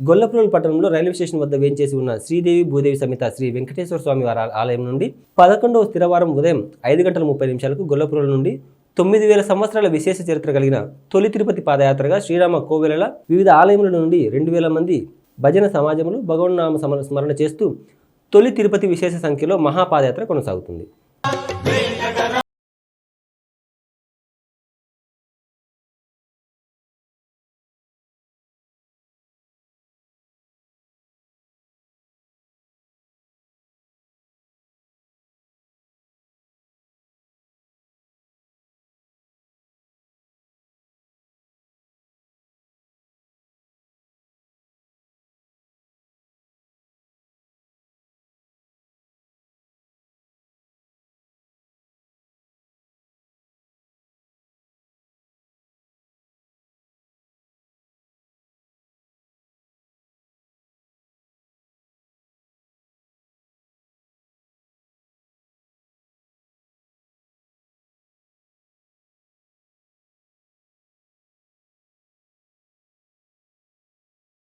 గొల్లపురం పట్టణంలో railway station వద్ద వేంచేసి ఉన్న శ్రీదేవి భూదేవి సమేత శ్రీ వెంకటేశ్వర స్వామి వారి ఆలయం నుండి పదకొండవ స్థిరవారం ఉదయం ఐదు గంటల ముప్పై నిమిషాలకు గొల్లపురం నుండి తొమ్మిది వేల సంవత్సరాల విశేష చరిత్ర కలిగిన తొలి తిరుపతి పాదయాత్రగా శ్రీరామ కోవెలల వివిధ ఆలయముల నుండి రెండు వేల మంది భజన సమాజములు భగవన్నామ సమర స్మరణ చేస్తూ తొలి తిరుపతి విశేష సంఖ్యలో మహాపాదయాత్ర కొనసాగుతుంది.